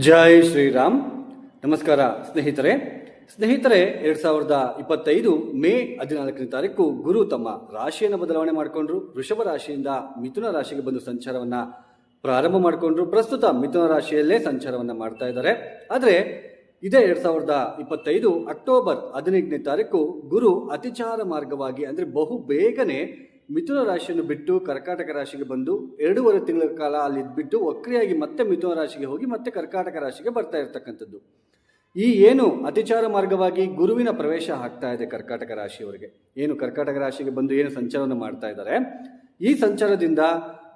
ಜೈ ಶ್ರೀರಾಮ್. ನಮಸ್ಕಾರ ಸ್ನೇಹಿತರೆ. ಸ್ನೇಹಿತರೆ, ಎರಡ್ ಸಾವಿರದ ಇಪ್ಪತ್ತೈದು ಮೇ ಹದಿನಾಲ್ಕನೇ ತಾರೀಕು ಗುರು ತಮ್ಮ ರಾಶಿಯನ್ನು ಬದಲಾವಣೆ ಮಾಡಿಕೊಂಡ್ರು. ವೃಷಭ ರಾಶಿಯಿಂದ ಮಿಥುನ ರಾಶಿಗೆ ಬಂದು ಸಂಚಾರವನ್ನ ಪ್ರಾರಂಭ ಮಾಡಿಕೊಂಡ್ರು. ಪ್ರಸ್ತುತ ಮಿಥುನ ರಾಶಿಯಲ್ಲೇ ಸಂಚಾರವನ್ನ ಮಾಡ್ತಾ ಇದ್ದಾರೆ. ಆದರೆ, ಇದೇ ಎರಡ್ ಸಾವಿರದ ಇಪ್ಪತ್ತೈದು ಅಕ್ಟೋಬರ್ ಹದಿನೆಂಟನೇ ತಾರೀಕು ಗುರು ಅತಿಚಾರ ಮಾರ್ಗವಾಗಿ, ಅಂದ್ರೆ ಬಹು ಬೇಗನೆ ಮಿಥುನ ರಾಶಿಯನ್ನು ಬಿಟ್ಟು ಕರ್ಕಾಟಕ ರಾಶಿಗೆ ಬಂದು ಎರಡೂವರೆ ತಿಂಗಳ ಕಾಲ ಅಲ್ಲಿ ಇದ್ಬಿಟ್ಟು ವಕ್ರಿಯಾಗಿ ಮತ್ತೆ ಮಿಥುನ ರಾಶಿಗೆ ಹೋಗಿ ಮತ್ತೆ ಕರ್ಕಾಟಕ ರಾಶಿಗೆ ಬರ್ತಾ ಇರತಕ್ಕಂಥದ್ದು. ಈ ಏನು ಅತಿಚಾರ ಮಾರ್ಗವಾಗಿ ಗುರುವಿನ ಪ್ರವೇಶ ಆಗ್ತಾ ಇದೆ ಕರ್ಕಾಟಕ ರಾಶಿಯವರಿಗೆ. ಏನು ಕರ್ಕಾಟಕ ರಾಶಿಗೆ ಬಂದು ಏನು ಸಂಚಾರವನ್ನು ಮಾಡ್ತಾ ಇದ್ದಾರೆ? ಈ ಸಂಚಾರದಿಂದ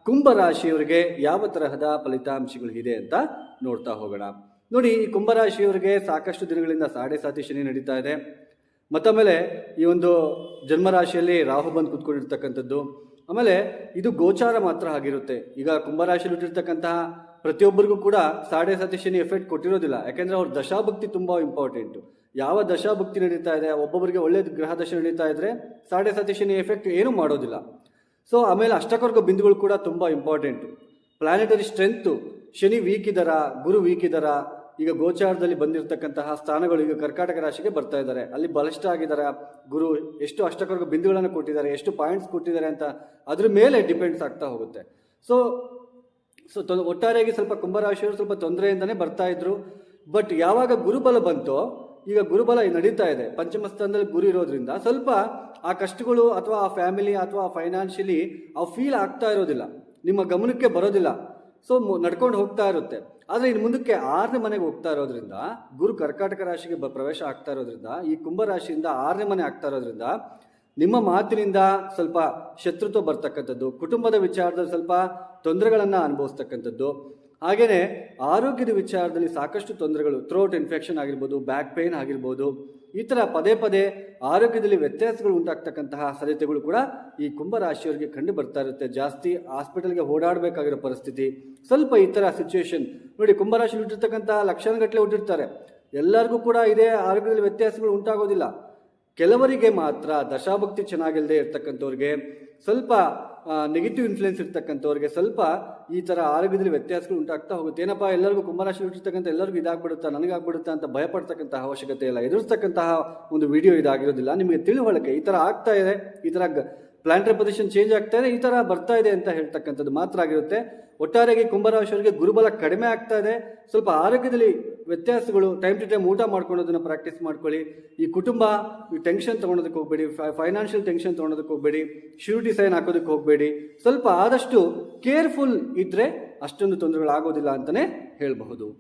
ಕುಂಭ ರಾಶಿಯವರಿಗೆ ಯಾವ ತರಹದ ಫಲಿತಾಂಶಗಳು ಇದೆ ಅಂತ ನೋಡ್ತಾ ಹೋಗೋಣ. ನೋಡಿ, ಈ ಕುಂಭರಾಶಿಯವರಿಗೆ ಸಾಕಷ್ಟು ದಿನಗಳಿಂದ ಸಾಡೆ ಸಾತಿ ಶನಿ ನಡೀತಾ ಇದೆ. ಮತ್ತೊಮ್ಮೆಲೆ ಈ ಒಂದು ಜನ್ಮರಾಶಿಯಲ್ಲಿ ರಾಹು ಬಂದು ಕೂತ್ಕೊಂಡಿರ್ತಕ್ಕಂಥದ್ದು. ಆಮೇಲೆ ಇದು ಗೋಚಾರ ಮಾತ್ರ ಆಗಿರುತ್ತೆ. ಈಗ ಕುಂಭರಾಶಿಯಲ್ಲಿ ಹುಟ್ಟಿರ್ತಕ್ಕಂತಹ ಪ್ರತಿಯೊಬ್ಬರಿಗೂ ಕೂಡ ಸಾಡೆ ಸತಿ ಶನಿ ಎಫೆಕ್ಟ್ ಕೊಟ್ಟಿರೋದಿಲ್ಲ. ಯಾಕೆಂದರೆ ಅವ್ರ ದಶಾಭಕ್ತಿ ತುಂಬ ಇಂಪಾರ್ಟೆಂಟ್ ಯಾವ ದಶಾಭಕ್ತಿ ನಡೀತಾ ಇದೆ, ಒಬ್ಬೊಬ್ಬರಿಗೆ ಒಳ್ಳೆಯ ಗ್ರಹ ದಶ ನಡೀತಾ ಇದ್ದರೆ ಸಾಡೆ ಸತಿ ಶನಿ ಎಫೆಕ್ಟ್ ಏನೂ ಮಾಡೋದಿಲ್ಲ. ಸೊ ಆಮೇಲೆ ಅಷ್ಟಕರ್ಗ ಬಿಂದುಗಳು ಕೂಡ ತುಂಬ important planetary strength Shani weak ಇದ್ದಾರಾ, ಗುರು ವೀಕ್ ಇದಾರ ಈಗ ಗೋಚಾರದಲ್ಲಿ ಬಂದಿರತಕ್ಕಂತಹ ಸ್ಥಾನಗಳು ಈಗ ಕರ್ಕಾಟಕ ರಾಶಿಗೆ ಬರ್ತಾ ಇದ್ದಾರೆ. ಅಲ್ಲಿ ಬಲಿಷ್ಠ ಆಗಿದ್ದಾರೆ. ಗುರು ಎಷ್ಟು ಅಷ್ಟಕರ್ಗ ಬಿಂದುಗಳನ್ನು ಕೊಟ್ಟಿದ್ದಾರೆ, ಎಷ್ಟು ಪಾಯಿಂಟ್ಸ್ ಕೊಟ್ಟಿದ್ದಾರೆ ಅಂತ ಅದ್ರ ಮೇಲೆ ಡಿಪೆಂಡ್ಸ್ ಆಗ್ತಾ ಹೋಗುತ್ತೆ. ಸೊ ಸೊ ತೊ ಒಟ್ಟಾರೆಯಾಗಿ ಸ್ವಲ್ಪ ಕುಂಭರಾಶಿಯವರು ಸ್ವಲ್ಪ ತೊಂದರೆಯಿಂದನೇ ಬರ್ತಾ ಇದ್ರು. ಬಟ್ ಯಾವಾಗ ಗುರುಬಲ ಬಂತೋ, ಈಗ ಗುರುಬಲ ನಡೀತಾ ಇದೆ. ಪಂಚಮ ಸ್ಥಾನದಲ್ಲಿ ಗುರು ಇರೋದ್ರಿಂದ ಸ್ವಲ್ಪ ಆ ಕಷ್ಟಗಳು ಅಥವಾ ಆ ಫ್ಯಾಮಿಲಿ ಅಥವಾ ಫೈನಾನ್ಷಿಯಲಿ ಅವು ಫೀಲ್ ಆಗ್ತಾ ಇರೋದಿಲ್ಲ. ನಿಮ್ಮ ಗಮನಕ್ಕೆ ಬರೋದಿಲ್ಲ. ಸೊ ನಡ್ಕೊಂಡು ಹೋಗ್ತಾ ಇರುತ್ತೆ. ಆದರೆ ಇನ್ನು ಮುಂದಕ್ಕೆ ಆರನೇ ಮನೆಗೆ ಹೋಗ್ತಾ ಇರೋದ್ರಿಂದ, ಗುರು ಕರ್ಕಾಟಕ ರಾಶಿಗೆ ಬ, ಪ್ರವೇಶ ಆಗ್ತಾ ಇರೋದ್ರಿಂದ, ಈ ಕುಂಭ ರಾಶಿಯಿಂದ ಆರನೇ ಮನೆ ಆಗ್ತಾ ಇರೋದ್ರಿಂದ, ನಿಮ್ಮ ಮಾತಿನಿಂದ ಸ್ವಲ್ಪ ಶತ್ರುತ್ವ ಬರ್ತಕ್ಕಂಥದ್ದು, ಕುಟುಂಬದ ವಿಚಾರದಲ್ಲಿ ಸ್ವಲ್ಪ ತೊಂದರೆಗಳನ್ನು ಅನುಭವಿಸ್ತಕ್ಕಂಥದ್ದು ಹಾಗೆಯೇ ಆರೋಗ್ಯದ ವಿಚಾರದಲ್ಲಿ ಸಾಕಷ್ಟು ತೊಂದರೆಗಳು ಥ್ರೋಟ್ ಇನ್ಫೆಕ್ಷನ್ ಆಗಿರ್ಬೋದು ಬ್ಯಾಕ್ ಪೇನ್ ಆಗಿರ್ಬೋದು, ಈ ಥರ ಪದೇ ಪದೇ ಆರೋಗ್ಯದಲ್ಲಿ ವ್ಯತ್ಯಾಸಗಳು ಉಂಟಾಗ್ತಕ್ಕಂತಹ ಸಾಧ್ಯತೆಗಳು ಕೂಡ ಈ ಕುಂಭರಾಶಿಯವರಿಗೆ ಕಂಡು ಬರ್ತಾ ಇರುತ್ತೆ. ಜಾಸ್ತಿ ಹಾಸ್ಪಿಟಲ್ಗೆ ಓಡಾಡಬೇಕಾಗಿರೋ ಪರಿಸ್ಥಿತಿ. ಸ್ವಲ್ಪ ಈ ಥರ ಸಿಚುವೇಶನ್ ನೋಡಿ ಕುಂಭರಾಶಿ ಹುಟ್ಟಿರ್ತಕ್ಕಂತಹ ಲಕ್ಷಣಗಟ್ಟಲೆ ಹುಟ್ಟಿರ್ತಾರೆ. ಎಲ್ಲರಿಗೂ ಕೂಡ ಇದೇ ಆರೋಗ್ಯದಲ್ಲಿ ವ್ಯತ್ಯಾಸಗಳು ಉಂಟಾಗೋದಿಲ್ಲ. ಕೆಲವರಿಗೆ ಮಾತ್ರ ದಶಾಭಕ್ತಿ ಚೆನ್ನಾಗಿಲ್ಲದೆ ಇರ್ತಕ್ಕಂಥವ್ರಿಗೆ ಸ್ವಲ್ಪ ನೆಗೆಟಿವ್ ಇನ್ಫ್ಲುಯೆನ್ಸ್ ಇರ್ತಕ್ಕಂಥವ್ರಿಗೆ ಸ್ವಲ್ಪ ಈ ಥರ ಆರೋಗ್ಯದಲ್ಲಿ ವ್ಯತ್ಯಾಸಗಳು ಉಂಟಾಗ್ತಾ ಹೋಗುತ್ತೆ. ಏನಪ್ಪ, ಎಲ್ಲರಿಗೂ ಕುಂಭರಾಶಿ ಹುಟ್ಟಿರ್ತಕ್ಕಂಥ ಎಲ್ಲರಿಗೂ ಇದಾಗ್ಬಿಡುತ್ತಾ, ನನಗಾಗ್ಬಿಡುತ್ತಾ ಅಂತ ಭಯಪಡ್ತಕ್ಕಂತಹ ಅವಶ್ಯಕತೆ ಇಲ್ಲ. ಎದುರಿಸ್ತಕ್ಕಂತಹ ಒಂದು ವಿಡಿಯೋ ಇದಾಗಿರೋದಿಲ್ಲ. ನಿಮಗೆ ತಿಳುವಳಿಕೆ ಈ ಥರ ಆಗ್ತಾ ಇದೆ. ಈ ಥರ ಪ್ಲಾಂಟರ್ ಪೊಸಿಷನ್ ಚೇಂಜ್ ಆಗ್ತಾ ಇದೆ, ಈ ಥರ ಬರ್ತಾ ಇದೆ ಅಂತ ಹೇಳ್ತಕ್ಕಂಥದ್ದು ಮಾತ್ರ ಆಗಿರುತ್ತೆ. ಒಟ್ಟಾರೆಯಾಗಿ ಕುಂಭರಾಶಿಯವರಿಗೆ ಗುರುಬಲ ಕಡಿಮೆ ಆಗ್ತಾ ಇದೆ. ಸ್ವಲ್ಪ ಆರೋಗ್ಯದಲ್ಲಿ ವ್ಯತ್ಯಾಸಗಳು ಟೈಮ್ ಟು ಟೈಮ್ ಊಟ ಮಾಡ್ಕೊಳ್ಳೋದನ್ನು ಪ್ರಾಕ್ಟೀಸ್ ಮಾಡ್ಕೊಳ್ಳಿ. ಈ ಕುಟುಂಬ, ಈ ಟೆನ್ಷನ್ ತೊಗೊಳೋದಕ್ಕೆ ಹೋಗಬೇಡಿ ಫೈನಾನ್ಷಿಯಲ್ ಟೆನ್ಷನ್ ತೊಗೊಳೋದಕ್ಕೆ ಹೋಗಬೇಡಿ ಶ್ಯೂರಿಟಿ ಸೈನ್ ಹಾಕೋದಕ್ಕೆ ಹೋಗಬೇಡಿ. ಸ್ವಲ್ಪ ಆದಷ್ಟು ಕೇರ್ಫುಲ್ ಇದ್ದರೆ ಅಷ್ಟೊಂದು ತೊಂದರೆಗಳಾಗೋದಿಲ್ಲ ಅಂತಲೇ ಹೇಳಬಹುದು.